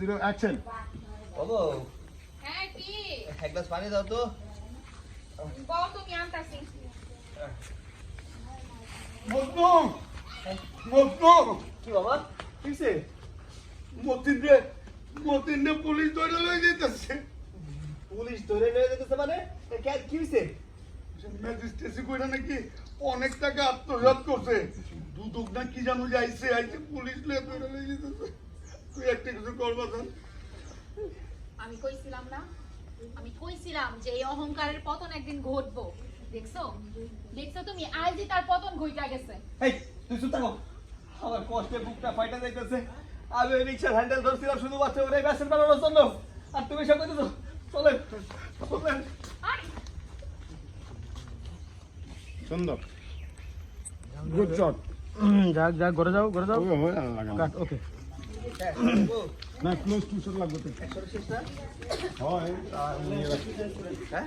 Zero action বাবু। হ্যাঁ কি? এক গ্লাস পানি দাও তো। বল তুমি আনতাছি? মজনু মজনু কি বাবা? কিসে মতিন রে মতিন রে পুলিশ ধরে লই যেতেছে। পুলিশ ধরে নিয়ে যেতেছে মানে? কে- কি হইছে? ম্যাজিস্ট্রেসি কইরা নাকি অনেক টাকা আত্মসাৎ করছে। দুদক না কি জানো যাইছে আইছে পুলিশ লয়ে ধরে লই যেতেছে। তুই একটা কিছু করবা আমি কইছিলাম না আমি কইছিলাম যে এই অহংকারের পতন একদিন ঘটবো। দেখছ? দেখছ তুমি? আজই তার পতন ঘইটা গেছে। এই তুই চুপ থাকো। আমার কষ্টে বুকটা ফাইটা যাইতেছে। আমি ওই রিক্সার হ্যান্ডেল ধরছিলাম শুধুমাত্র ওরে ব্যাসের বানানোর জন্য। আর তুমি সব সুন্দর। গুড শট যাক যাক ঘরে যাও ঘরে যাও। ওকে না ক্লোজ টু শট লাগবে তো? হয় নিয়ে রাখি হ্যাঁ?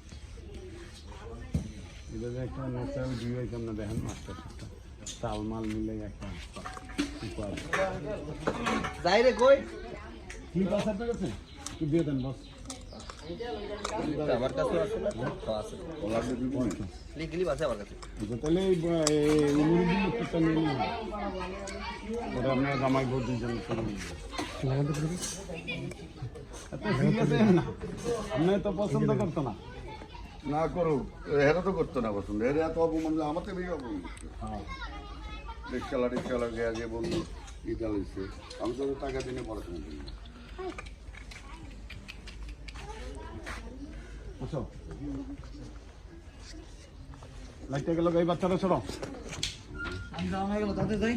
এটা যে একটা ন্যাচারাল ভিউ হয়েছে আমরা দেখেন মাস্টার তালমাল মিলে একটা যাই রে কই? কি বাস আপনার কাছে? একটু দিয়ে দেন বস। আমার কাছে আছে না? হ্যাঁ, আছে। লিগলি আছে আমার কাছে। আচ্ছা, তাহলে আপনার জামাই ভোট দিয়েছেন লাগাতে পারবি এত না। আপনি তো পছন্দ করতো না। না করুক হেরা তো করতো না পছন্দ হেরা এত অপমান আমার থেকে বেশি অপমান করতো হ্যাঁ রিক্সাওয়ালা রিক্সাওয়ালা গিয়ে আগে বলল ই চালাইছে আমি তো টাকা দিনে পড়াশোনা করি লাইটটা গেল এই বাচ্চাটা ছোড়ো হয়ে গেল তাতে যাই।